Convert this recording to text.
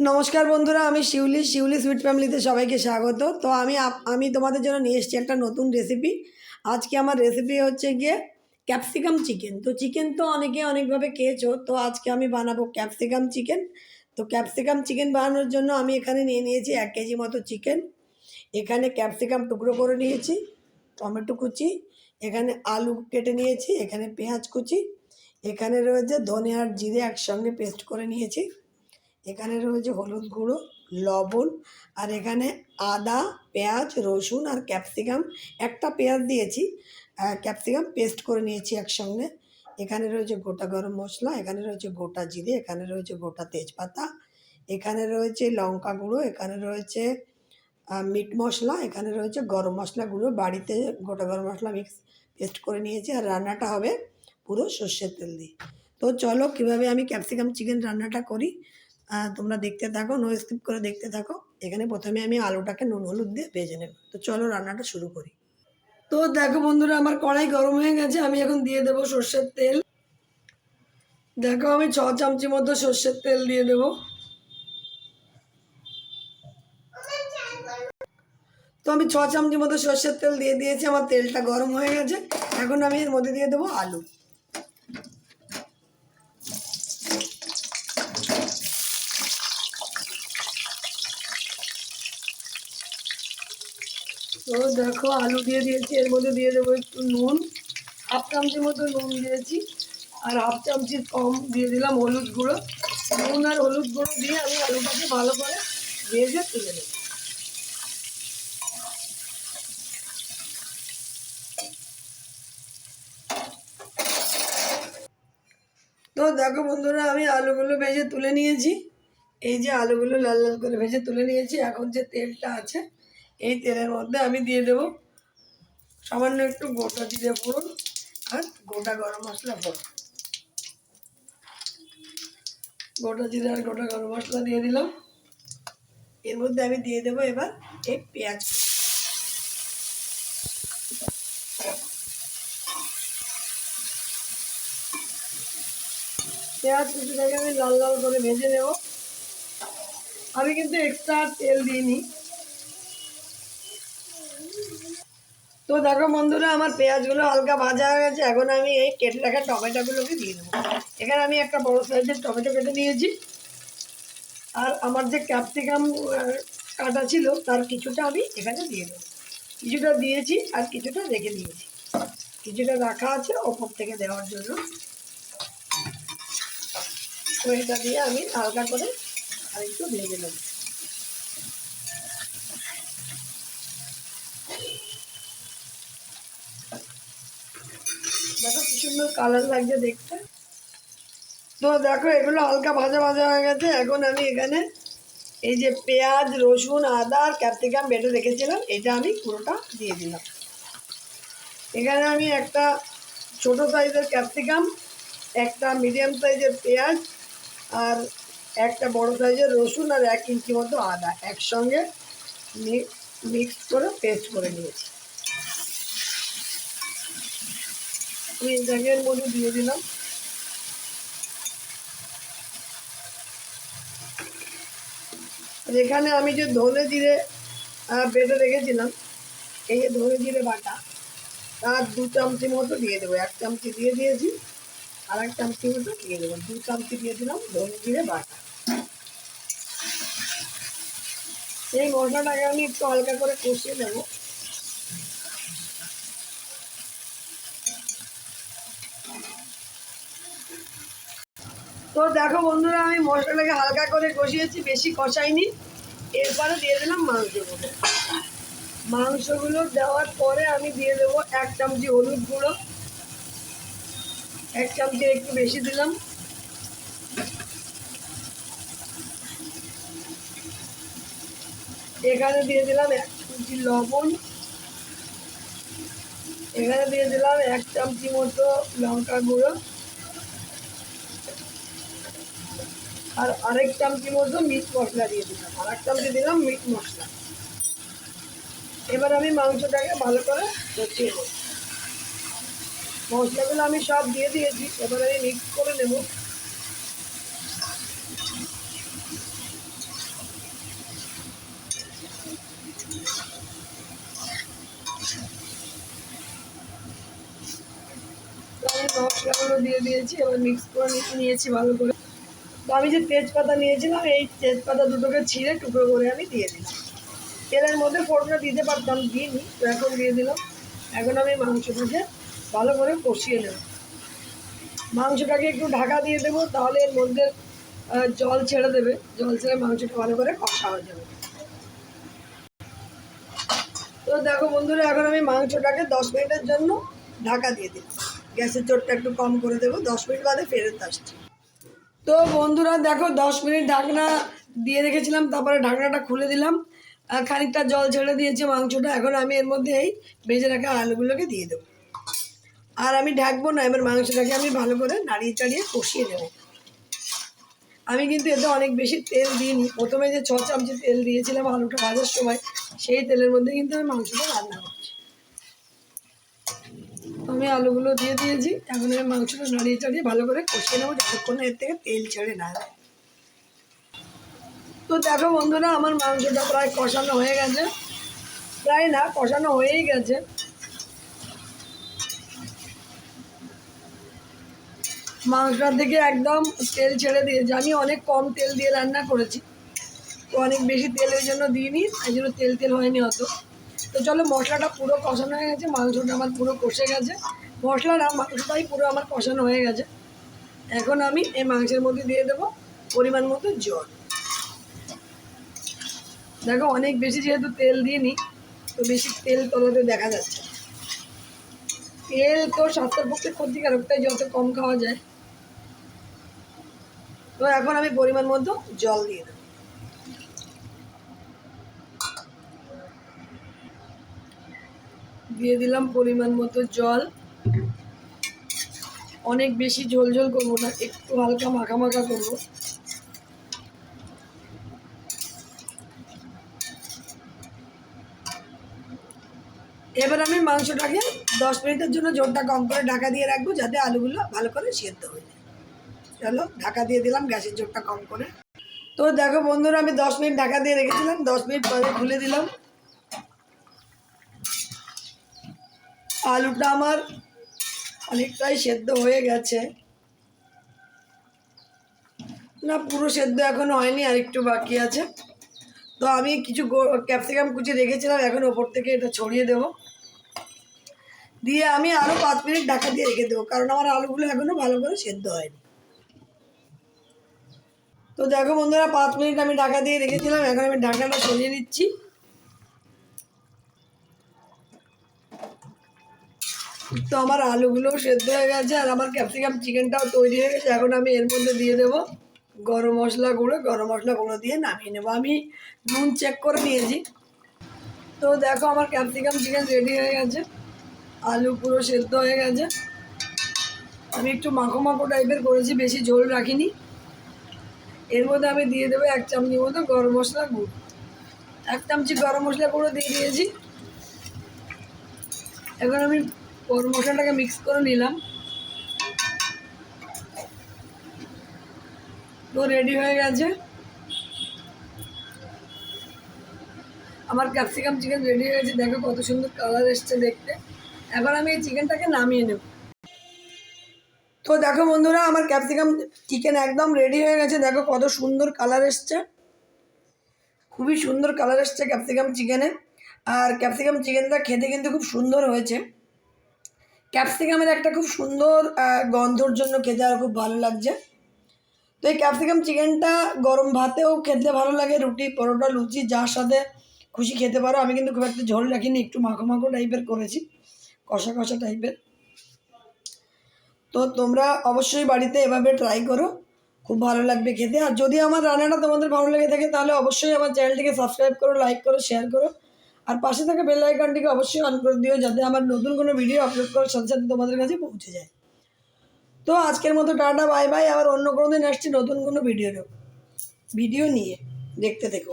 নমস্কার বন্ধুরা, আমি শিউলি শিউলি সুইট ফ্যামিলিতে সবাইকে স্বাগত। তো আমি আমি তোমাদের জন্য নিয়ে এসেছি একটা নতুন রেসিপি আজকে আমার রেসিপি হচ্ছে গিয়ে ক্যাপসিকাম চিকেন তো চিকেন তো অনেকে অনেকভাবে খেয়েছো, তো আজকে আমি বানাবো ক্যাপসিকাম চিকেন তো ক্যাপসিকাম চিকেন বানানোর জন্য আমি এখানে নিয়ে নিয়েছি এক কেজি মতো চিকেন এখানে ক্যাপসিকাম টুকরো করে নিয়েছি, টমেটো কুচি, এখানে আলু কেটে নিয়েছি, এখানে পেঁয়াজ কুচি, এখানে রয়েছে ধনে আর জিরে একসঙ্গে পেস্ট করে নিয়েছি। এখানে রয়েছে হলুদ গুঁড়ো, লবণ, আর এখানে আদা, পেঁয়াজ, রসুন আর ক্যাপসিকাম। একটা পেঁয়াজ দিয়েছি ক্যাপসিকাম পেস্ট করে নিয়েছি একসঙ্গে। এখানে রয়েছে গোটা গরম মশলা, এখানে রয়েছে গোটা জিরে, এখানে রয়েছে গোটা তেজপাতা, এখানে রয়েছে লঙ্কা গুঁড়ো, এখানে রয়েছে মিট মশলা, এখানে রয়েছে গরম মশলা গুঁড়ো। বাড়িতে গোটা গরম মশলা মিক্স, পেস্ট করে নিয়েছি আর রান্নাটা হবে পুরো সর্ষের তেল দিয়ে। তো চলো কীভাবে আমি ক্যাপসিকাম চিকেন রান্নাটা করি তোমরা দেখতে থাকো নো স্কিপ করে দেখতে থাকো। এখানে প্রথমে আমি আলুটাকে নুন, হলুদ দিয়ে ভেজে নেব। তো চলো রান্নাটা শুরু করি। তো দেখো বন্ধুরা, আমার কড়াই গরম হয়ে গেছে, আমি এখন দিয়ে দেবো সর্ষের তেল। দেখো, আমি ছ চামচি মতো সর্ষের তেল দিয়ে দেবো। তো আমি ছ চামচি মতো সর্ষের তেল দিয়ে দিয়েছি, আমার তেলটা গরম হয়ে গেছে। এখন আমি এর মধ্যে দিয়ে দেবো আলু। তো দেখো আলু দিয়ে দিয়েছি, এর মধ্যে দিয়ে দেবো একটু নুন, হাফ চামচি মতো নুন দিয়েছি, আর হাফ চামচির কম দিয়ে দিলাম হলুদ গুঁড়ো। নুন আর হলুদ গুঁড়ো দিয়ে আমি আলুটাকে ভালো করে ভেজে তুলে নেব। তো দেখো বন্ধুরা, আমি আলুগুলো ভেজে তুলে নিয়েছি। এই যে আলুগুলো লাল লাল করে ভেজে তুলে নিয়েছি, এখন যে তেলটা আছে এই তেলের মধ্যে আমি দিয়ে দেবো সামান্য একটু গোটা জিরে ফোড়ন আর গোটা গরম মশলা ফোড়ন। গোটা জিরে আর গোটা গরম মশলা দিয়ে দিলাম। এর মধ্যে আমি দিয়ে দেবো এবার এই পেঁয়াজ। পেঁয়াজ কুচিটাকে আমি লাল লাল করে ভেজে নেব। আমি কিন্তু এক্সট্রা তেল দিইনি। তো দেখো বন্ধুরা, আমার পেঁয়াজগুলো হালকা ভাজা হয়ে গেছে। এখন আমি এই কেটে রাখা টমেটোগুলোকে দিয়ে দেবো। এখানে আমি একটা বড় সাইজের টমেটো কেটে নিয়েছি। আর আমার যে ক্যাপসিকাম কাটা ছিল, তার কিছুটা আমি এখানে দিয়ে দেবো। কিছুটা দিয়েছি আর কিছুটা রেখে দিয়েছি। কিছুটা রাখা আছে ওপর থেকে দেওয়ার জন্য। তো এটা দিয়ে আমি হালকা করে আর একটু ভেজে নেব। সুন্দর কালার লাগছে দেখতে। তো দেখো, এগুলো হালকা ভাজা ভাজা হয়ে গেছে। এখন আমি এখানে এই যে পেঁয়াজ, রসুন, আদা আর ক্যাপসিকাম বেটে রেখেছিলাম। এটা আমি পুরোটা দিয়ে দিলাম। এখানে আমি একটা ছোট সাইজের ক্যাপসিকাম, একটা মিডিয়াম সাইজের পেঁয়াজ আর একটা বড় সাইজের রসুন আর এক ইঞ্চি মতো আদা একসঙ্গে মিক্স করে পেস্ট করে নিয়েছি। আমি মধ্যে দিয়ে দিলাম। এখানে আমি যে ধনে জিরে বেটে রেখেছিলাম, এই যে ধনে জিরে বাটা, তার দু চামচি মতো দিয়ে দেবো। এক চামচি দিয়ে দিয়েছি, আর এক চামচি মতো দিয়ে দেবো। দু চামচি দিয়ে দিলাম ধনে জিরে বাটা। এই মশলাটাকে আমি একটু হালকা করে কষিয়ে নেব। তো দেখো বন্ধুরা, আমি মশলাটাকে হালকা করে কষিয়েছি, বেশি কষাইনি। এরপরে দিয়ে দিলাম মাংসগুলো। মাংসগুলো দেওয়ার পরে আমি দিয়ে দেবো এক চামচি হলুদ গুঁড়ো। এক চামচি একটু বেশি দিলাম। এখানে দিয়ে দিলাম এক চামচি লবণ। এখানে দিয়ে দিলাম এক চামচি মতো লঙ্কা গুঁড়ো। আর আরেক চামচি মধ্যে মিট মশলা দিয়ে দিলাম। আরেক চামচি দিলাম মিট মশলা। এবার আমি মাংসটাকে ভালো করে বসিয়ে দেব মশলাগুলো আমি সব দিয়ে দিয়েছি, এবার আমি মিক্স করে নেব। মশলাগুলো দিয়ে দিয়েছি, এবার মিক্স করে নিয়েছি ভালো করে। তো আমি যে তেজপাতা নিয়েছিলাম, এই তেজপাতা দুটোকে ছিঁড়ে টুকরো করে আমি দিয়ে দিলাম তেলের মধ্যে ফোড়নটা দিতে পারতাম, দিইনি, তো এখন দিয়ে দিলাম। এখন আমি মাংসটাকে ভালো করে কষিয়ে নেব। মাংসটাকে একটু ঢাকা দিয়ে দেবো, তাহলে এর মধ্যে জল ছেড়ে দেবে। জল ছেড়ে মাংসটা ভালো করে কষা হয়ে যাবে। তো দেখো বন্ধুরা, এখন আমি মাংসটাকে দশ মিনিটের জন্য ঢাকা দিয়ে দিলাম। গ্যাসের চোটটা একটু কম করে দেবো, দশ মিনিট বাদে ফেরত আসছি। তো বন্ধুরা দেখো দশ মিনিট ঢাকনা দিয়ে রেখেছিলাম, তারপরে ঢাকনাটা খুলে দিলাম। আর খানিকটা জল ছেড়ে দিয়েছে মাংসটা, এখন আমি এর মধ্যে এই ভেজে রাখা আলুগুলোকে দিয়ে দেবো। আর আমি ঢাকবো না, এবার মাংসটাকে আমি ভালো করে নাড়িয়ে চাড়িয়ে কষিয়ে নেব। আমি কিন্তু এতে অনেক বেশি তেল দিইনি। প্রথমে যে ছ চামচি তেল দিয়েছিলাম আলুটা ভাজার সময়, সেই তেলের মধ্যে কিন্তু আমি মাংসটা রান্না আমি আলুগুলো দিয়ে দিয়েছি। এখন আমি মাংসটা নাড়িয়ে চাড়িয়ে ভালো করে কষিয়ে নেব, যতক্ষণ এর থেকে তেল ছেড়ে না। তো দেখো বন্ধুরা, আমার মাংসটা প্রায় কষানো হয়ে গেছে। প্রায় না, কষানো হয়েই গেছে। মাংসটার থেকে একদম তেল ছেড়ে দিয়েছে। আমি অনেক কম তেল দিয়ে রান্না করেছি। তো অনেক বেশি তেল ওই জন্য দিইনি এই জন্য তেল তেল হয়নি অত। তো চলো মশলাটা পুরো কষানো হয়ে গেছে, মাংসটা আমার পুরো কষে গেছে। মশলাটা মাংসটাই পুরো আমার কষানো হয়ে গেছে। এখন আমি এই মাংসের মধ্যে দিয়ে দেবো পরিমাণ মতো জল। দেখো অনেক বেশি যেহেতু তেল দিইনি, তো বেশি তেল তলাতে দেখা যাচ্ছে তেল তো স্বাস্থ্যের পক্ষে ক্ষতিকারক, তাই যত কম খাওয়া যায়। তো এখন আমি পরিমাণ মতো জল দিয়ে দেবো। দিয়ে দিলাম পরিমাণ মতো জল। অনেক বেশি ঝোল ঝোল করব না, একটু হালকা মাখা মাখা করব। এবার আমি মাংসটাকে দশ মিনিটের জন্য জোরটা কম করে ঢাকা দিয়ে রাখব, যাতে আলুগুলো ভালো করে সেদ্ধ হয়ে যায়। চলো, ঢাকা দিয়ে দিলাম গ্যাসের জোরটা কম করে। তো দেখো বন্ধুরা, আমি দশ মিনিট ঢাকা দিয়ে রেখেছিলাম, দশ মিনিট পরে খুলে দিলাম। আলুটা আমার অনেকটাই সেদ্ধ হয়ে গেছে। না, পুরো সেদ্ধ এখনও হয়নি, আর একটু বাকি আছে। তো আমি কিছু ক্যাপসিকাম কুচি রেখেছিলাম, এখন ওপর থেকে এটা ছড়িয়ে দেব। দিয়ে আমি আরও পাঁচ মিনিট ঢাকা দিয়ে রেখে দেবো, কারণ আমার আলুগুলো এখনও ভালো করে সেদ্ধ হয়নি। তো দেখো বন্ধুরা, পাঁচ মিনিট আমি ঢাকা দিয়ে রেখেছিলাম, এখন আমি ঢাকাটা সরিয়ে নিচ্ছি। তো আমার আলুগুলো সেদ্ধ হয়ে গেছে আর আমার ক্যাপসিকাম চিকেনটাও তৈরি হয়ে গেছে। এখন আমি এর মধ্যে দিয়ে দেবো গরম মশলা গুঁড়ো। গরম মশলা গুঁড়ো দিয়ে নামিয়ে নেব। আমি নুন চেক করে নিয়েছি। তো দেখো আমার ক্যাপসিকাম চিকেন রেডি হয়ে গেছে। আলু পুরো সেদ্ধ হয়ে গেছে। আমি একটু মাখো মাখো টাইপের করেছি, বেশি ঝোল রাখিনি। এর মধ্যে আমি দিয়ে দেবো এক চামচি মতো গরম মশলা গুঁড়ো। এক চামচি গরম মশলা গুঁড়ো দিয়ে দিয়েছি। এখন আমি গরম মশলাটাকে মিক্স করে নিলাম। তো রেডি হয়ে গেছে। আমার ক্যাপসিকাম চিকেন রেডি হয়ে গেছে। দেখো কত সুন্দর কালার এসছে দেখতে। এবার আমি এই চিকেনটাকে নামিয়ে নেব। তো দেখো বন্ধুরা, আমার ক্যাপসিকাম চিকেন একদম রেডি হয়ে গেছে। দেখো কত সুন্দর কালার এসছে। খুবই সুন্দর কালার এসছে ক্যাপসিকাম চিকেনে আর ক্যাপসিকাম চিকেনটা খেতে কিন্তু খুব সুন্দর হয়েছে। ক্যাপসিকামের একটা খুব সুন্দর গন্ধর জন্য খেতে আর খুব ভালো লাগছে। তো এই ক্যাপসিকাম চিকেনটা গরম ভাতেও খেতে ভালো লাগে, রুটি, পরোটা, লুচি, যার সাথে খুশি খেতে পারো। আমি কিন্তু খুব একটা ঝোল রাখিনি, একটু মাখো মাখো টাইপের করেছি, কষা কষা টাইপের। তো তোমরা অবশ্যই বাড়িতে এভাবে ট্রাই করো, খুব ভালো লাগবে খেতে। আর যদি আমার রান্নাটা তোমাদের ভালো লেগে থাকে, তাহলে অবশ্যই আমার চ্যানেলটিকে সাবস্ক্রাইব করো লাইক করো শেয়ার করো। আর পাশে থাকা বেল আইকনটিকে অবশ্যই অন করে দিও যাতে আমার নতুন কোনো ভিডিও আপলোড করার সাথে সাথে তোমাদের কাছে পৌঁছে যায়। তো আজকের মতো টাটা বাই বাই আবার অন্য কোনো দিন আসছি নতুন কোনো ভিডিও ভিডিও নিয়ে। দেখতে থেকো।